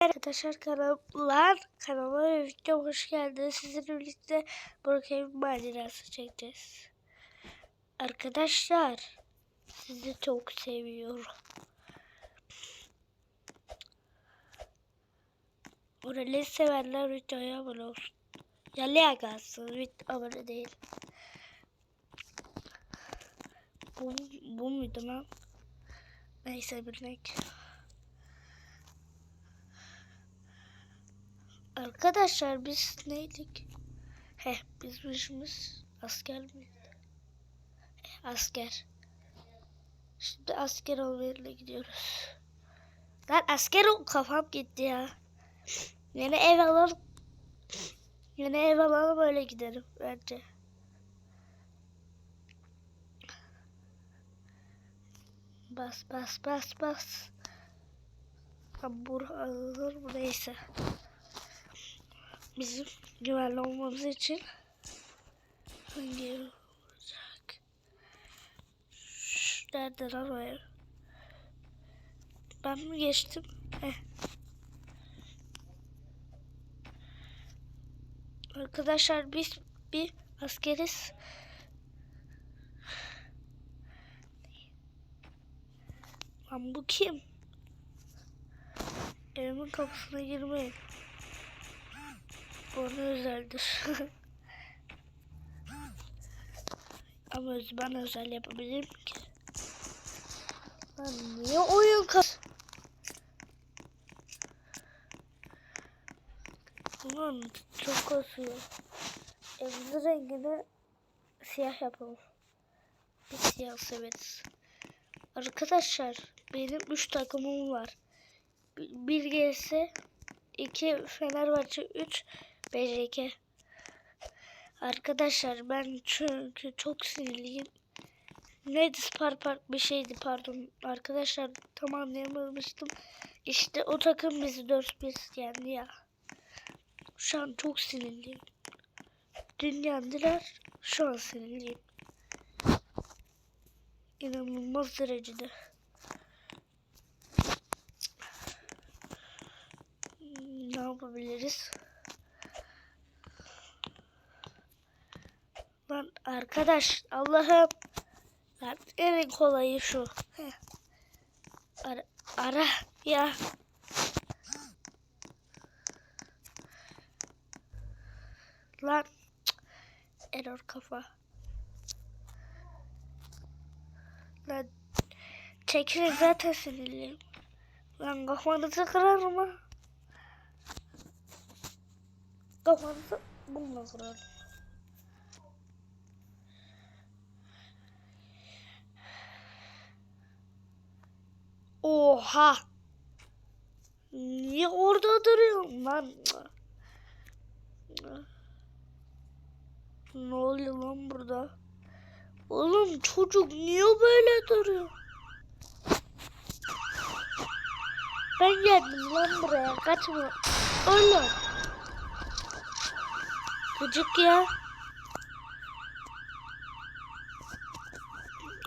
Arkadaşlar kanallar kanalıma ve videoma hoş geldiniz. Sizinle birlikte Brookhaven macerası çekeceğiz. Arkadaşlar sizi çok seviyorum. Oralı sevenler videoya abone olsun. Yalıya kalsın video abone değil. Bu, bu muydu lan? Neyse bilmek. Arkadaşlar biz neydik? Heh biz başımız asker miydi? Heh, asker. Şimdi asker olmaya gidiyoruz. Lan asker ol kafam gitti ya. Yine ev alalım. Yine ev alalım öyle giderim bence. Bas bas bas bas. Bur alır neyse bizim güvenli olmamız için hangi olacak? Nerede lan o? Ben mi geçtim? Heh. Arkadaşlar biz bir askeriz. Lan bu kim? Evimin kapısına girmeyin. Bana özeldir. Ama ben özel yapabilirim ki. Lan niye oyun kas? Ulan çok kasıyor. Evimizin rengini siyah yapalım. Biz siyah severiz. Arkadaşlar benim 3 takımım var. Bir, bir GS, 2 Fenerbahçe, 3 BJK. Arkadaşlar ben çünkü çok sinirliyim. Neydi Spar Park bir şeydi pardon. Arkadaşlar tam anlayamamıştım. İşte o takım bizi 4-1 yendi ya. Şu an çok sinirliyim. Dün yendiler. Şu an sinirliyim. İnanılmaz derecede. Ne yapabiliriz? Lan arkadaş Allah'ım. En kolayı şu. Ara, ara ya. Lan error kafa. Lan çekilin zaten sinirliyim. Lan kafanızı kırarım ha. Kafanızı bununla kırarım. Oha. Niye orada duruyorsun lan? Ne oluyor lan burada? Oğlum çocuk niye böyle duruyor? Ben geldim lan buraya. Kaçma. Oğlum. Gıcık ya.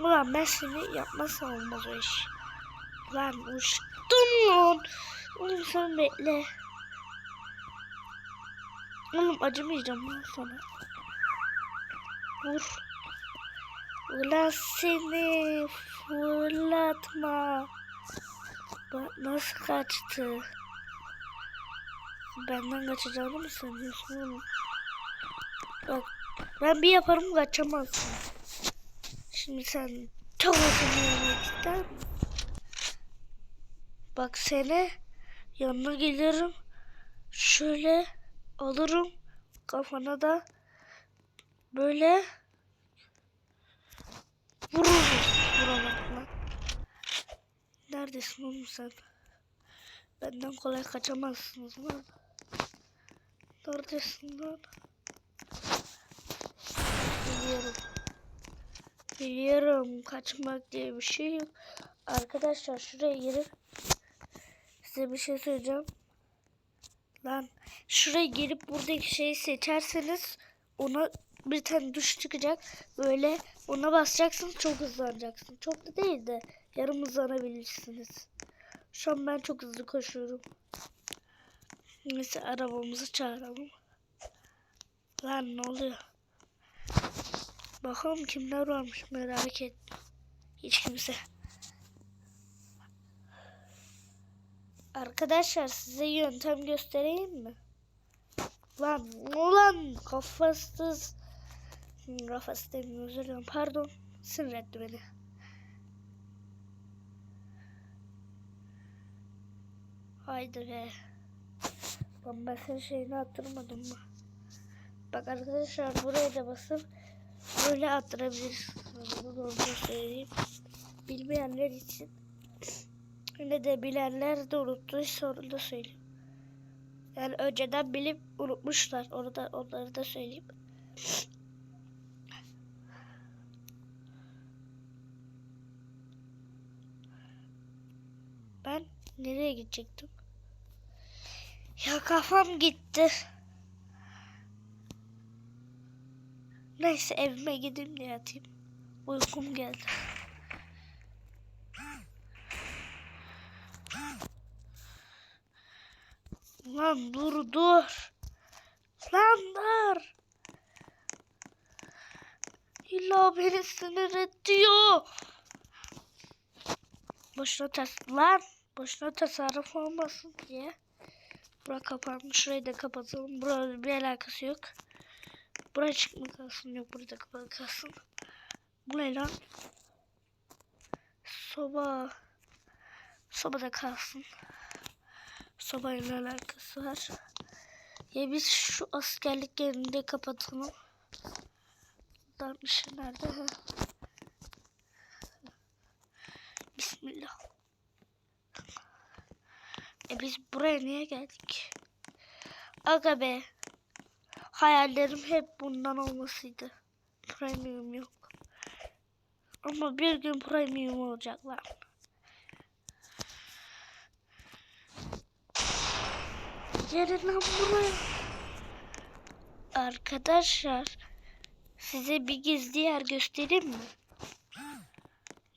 Ulan ben seni yapmasam olmaz o iş. Lan uçtum lan. Oğlum sen bekle. Oğlum acımayacağım lan sana. Vur. Ulan seni fırlatma. Bak nasıl kaçtı. Benden kaçacağını mı sanıyorsun oğlum? Bak ben bir yaparım kaçamazsın. Şimdi sen uzun yemek ister? Bak seni yanına gelirim. Şöyle alırım kafana da böyle vururum. Lan. Neredesin oğlum sen? Benden kolay kaçamazsınız lan. Neredesin lan? Biliyorum. Biliyorum kaçmak diye bir şey yok. Arkadaşlar şuraya girip size bir şey söyleyeceğim. Lan şuraya girip buradaki şeyi seçerseniz ona bir tane duş çıkacak. Böyle ona basacaksın çok hızlanacaksın. Çok da değil de yarım hızlanabilirsiniz. Şu an ben çok hızlı koşuyorum. Neyse arabamızı çağıralım. Lan ne oluyor? Bakalım kimler varmış merak et. Hiç kimse. Arkadaşlar size yöntem göstereyim mi? Lan ulan kafasız. Kafası demiyorum özür dilerim pardon. Sinir etti beni. Haydi be. Ben senin şeyini attırmadım mı? Bak arkadaşlar buraya da basıp böyle attırabilirsiniz. Bunu doğru söyleyeyim. Bilmeyenler için. Yine de bilenler de unuttuysa onu da söyleyeyim. Yani önceden bilip unutmuşlar. Onu da, onları da söyleyeyim. Ben nereye gidecektim? Ya kafam gitti. Neyse evime gideyim de yatayım. Uykum geldi. Lan dur dur. Lan dur. İlla beni sinir ediyor. Boşuna tas lan. Boşuna tasarruf olmasın diye. Bura kapanmış. Şurayı da kapatalım. Burada bir alakası yok. Buraya çıkma kalsın. Yok burada kapalı kalsın. Bu ne lan? Soba. Soba da kalsın. Sobayla alakası var. Ya biz şu askerlik yerini de kapatalım. Buradan bir nerede? Bismillah. E biz buraya niye geldik? Aga be. Hayallerim hep bundan olmasıydı. Premium yok. Ama bir gün premium olacaklar. Gelin lan buraya. Arkadaşlar size bir gizli yer göstereyim mi?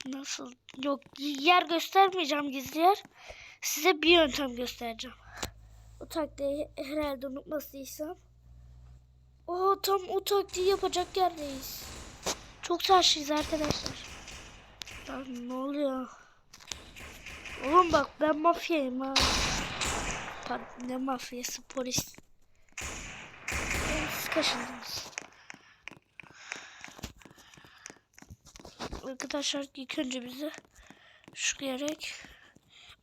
Nasıl? Yok yer göstermeyeceğim gizli yer. Size bir yöntem göstereceğim. O taktiği herhalde unutmasıysam. Oo tam o taktiği yapacak yerdeyiz. Çok saçlıyız arkadaşlar. Lan ne oluyor? Oğlum bak ben mafyayım ha. Ne mafyası polis. Kaşındınız. Arkadaşlar ilk önce bize şu gerek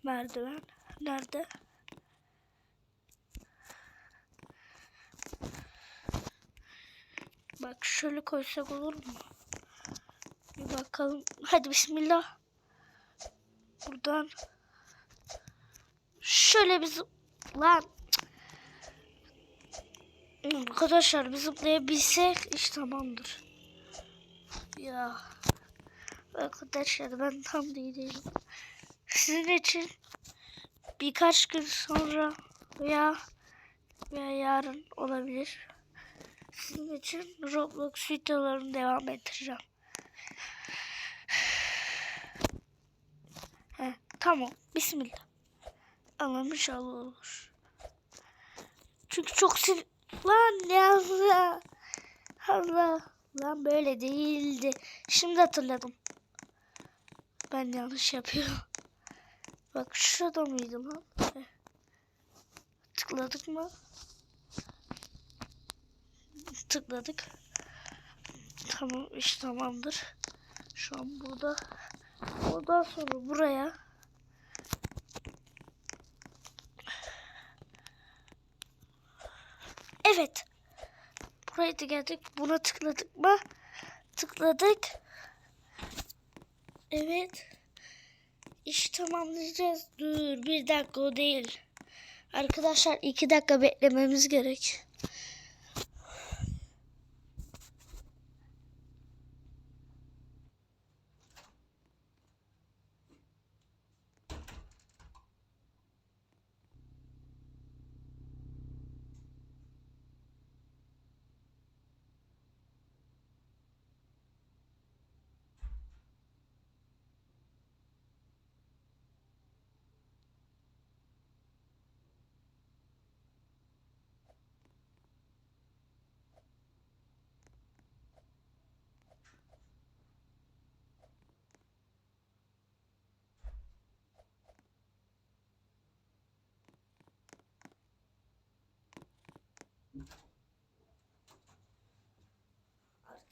merdiven nerede? Bak şöyle koysak olur mu? Bir bakalım. Hadi bismillah. Buradan şöyle bir lan Arkadaşlar bir zıplayabilsek iş tamamdır. Ya arkadaşlar ben tam değil değilim. Sizin için birkaç gün sonra veya veya yarın olabilir. Sizin için Roblox videolarını devam ettireceğim. He, tamam. Bismillah. İnşallah olur. Çünkü çok sil... Lan ne Allah. Lan böyle değildi. Şimdi hatırladım. Ben yanlış yapıyorum. Bak şurada mıydı lan? Tıkladık mı? Tıkladık. Tamam iş tamamdır. Şu an burada. Ondan sonra buraya Evet. Buraya da geldik. Buna tıkladık mı? Tıkladık. Evet. İş tamamlayacağız. Dur bir dakika o değil. Arkadaşlar iki dakika beklememiz gerek.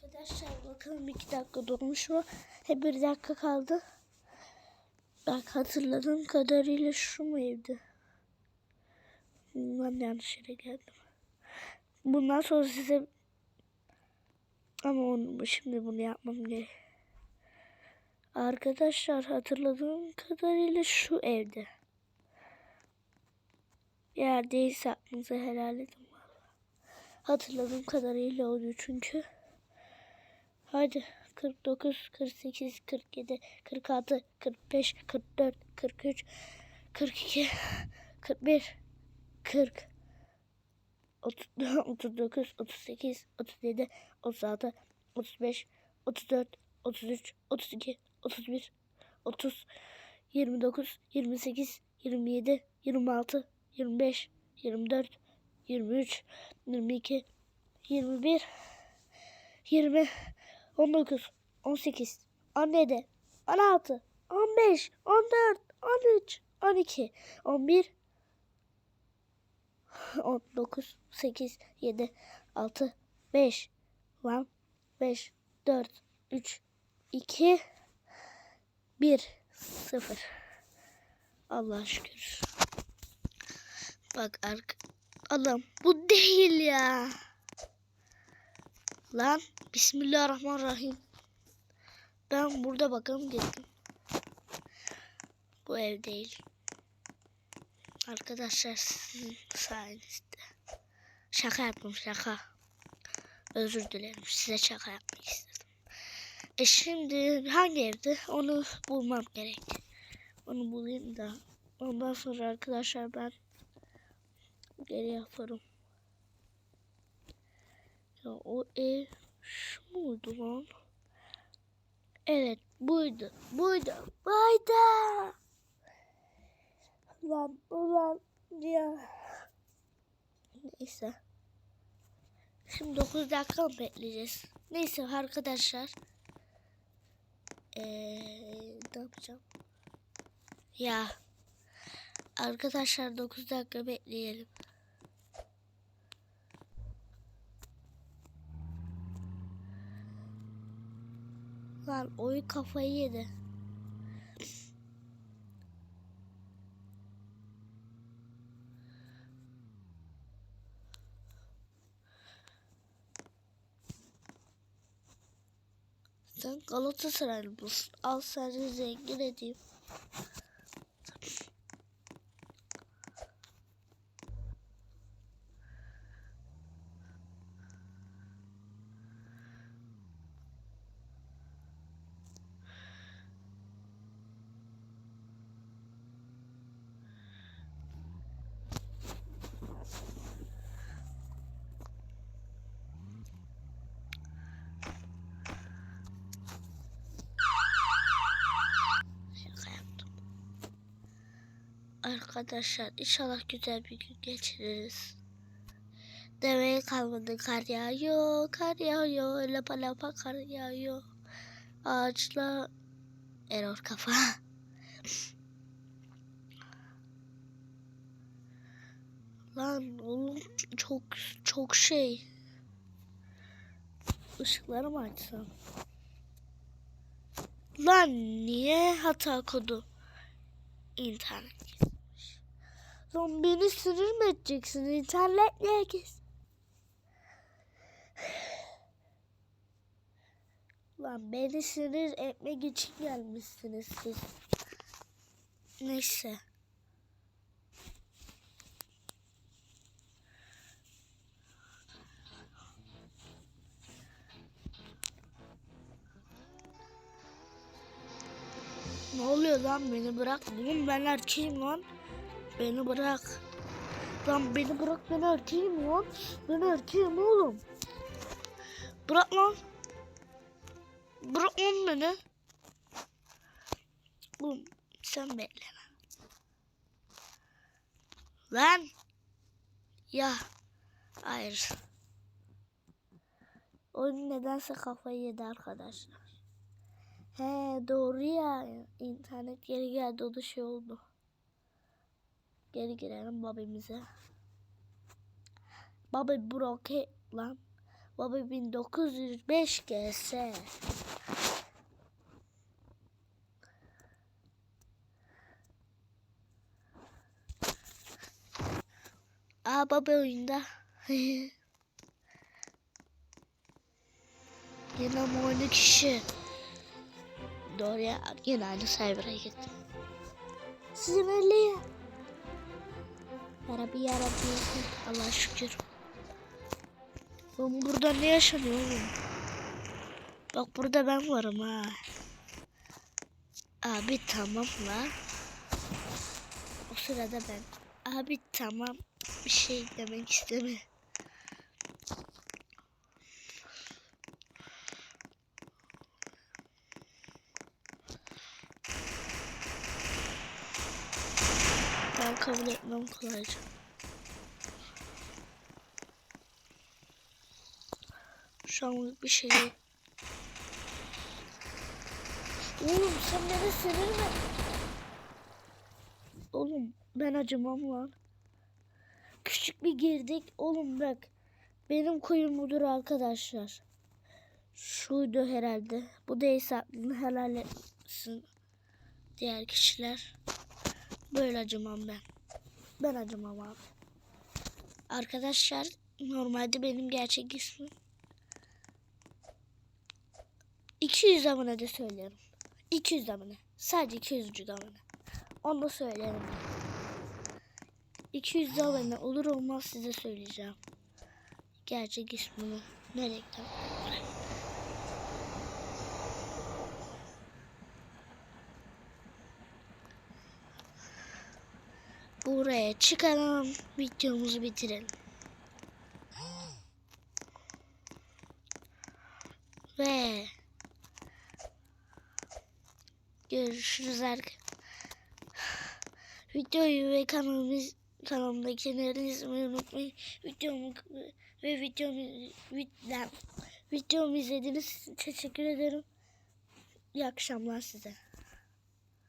Arkadaşlar bakalım iki dakika dolmuş mu? Hep bir dakika kaldı. Bak hatırladığım kadarıyla şu mu evdi? Ben yanlış yere geldim. Bundan sonra size ama onu, şimdi bunu yapmam gerek. Arkadaşlar hatırladığım kadarıyla şu evde. Eğer değilse aklınıza helal edin. Hatırladığım kadarıyla oluyor çünkü. Hadi 49, 48, 47, 46, 45, 44, 43, 42, 41, 40, 39, 38, 37, 36, 35, 34, 33, 32, 31, 30, 29, 28, 27, 26, 25, 24, 23, 22, 21, 20, 19, 18, 17, 16, 15, 14, 13, 12, 11, 19, 8, 7, 6, 5, lan 5, 4, 3, 2, 1, 0. Allah şükür. Bak ark Adam bu değil ya. Lan Bismillahirrahmanirrahim. Ben burada bakalım dedim. Bu ev değil. Arkadaşlar sizin sayenizde. Şaka yaptım şaka. Özür dilerim. Size şaka yapmak istedim. E şimdi hangi evde? Onu bulmam gerek. Onu bulayım da. Ondan sonra arkadaşlar ben geri yaparım. Ya o ev şu muydu lan? Evet buydu. Buydu. Buydu. Ulan ulan ya. Neyse. Şimdi 9 dakika mı bekleyeceğiz? Neyse arkadaşlar. Ee, ne yapacağım? Ya. Arkadaşlar 9 dakika bekleyelim. Lan oyun kafayı yedi. Sen Galatasaraylı mısın? Al seni zengin edeyim. Arkadaşlar inşallah güzel bir gün geçiririz. Demeye kalmadı kar yağıyor, kar yağıyor, lapa lapa kar yağıyor. Ağaçla error kafa. Lan oğlum çok çok şey. Işıkları mı açsam? Lan niye hata kodu? İnternet. Beni sinir mi edeceksin? İnternet niye kes? Lan beni sinir etmek için gelmişsiniz siz. Neyse. Ne oluyor lan beni bırak. Oğlum ben erkeğim lan. Beni bırak. Lan beni bırak ben erkeğim lan. Ben erkeğim oğlum. Bırak lan. Bırak lan beni. Oğlum sen bekle lan. Lan. Ya. Hayır. Oyun nedense kafayı yedi arkadaşlar. He doğru ya. İnternet geri geldi o da şey oldu. Geri girelim babimize. Baba broke lan. Baba 1905 GS. Aa baba oyunda. Yine 12 kişi. Doğru ya. Yine aynı cyber'a gittim. Sizin öyle ya. Yarabbi yarabbi. Allah şükür. Oğlum burada ne yaşanıyor oğlum? Bak burada ben varım ha. Abi tamam lan. O sırada ben. Abi tamam. Bir şey demek isteme. Ben kabul etmem kolayca. Şu anlık bir şey yok. Oğlum sen beni sinirme. Oğlum ben acımam lan. Küçük bir girdik. Oğlum bak. Benim koyun budur arkadaşlar. Şuydu herhalde. Bu değilse aklını helal etsin. Diğer kişiler. Böyle acımam ben. Ben acımam abi. Arkadaşlar normalde benim gerçek ismim 200 abone de söylerim. 200 abone. Sadece 200 abone. Onu da söylerim. 200 abone olur olmaz size söyleyeceğim. Gerçek ismini. Ne reklam? Buraya çıkalım. Videomuzu bitirelim. Ve görüşürüz arkadaşlar. Videoyu ve kanalımız kanalımdakileri izlemeyi unutmayın. Videomu ve videomu, videomu izlediğiniz için teşekkür ederim. İyi akşamlar size.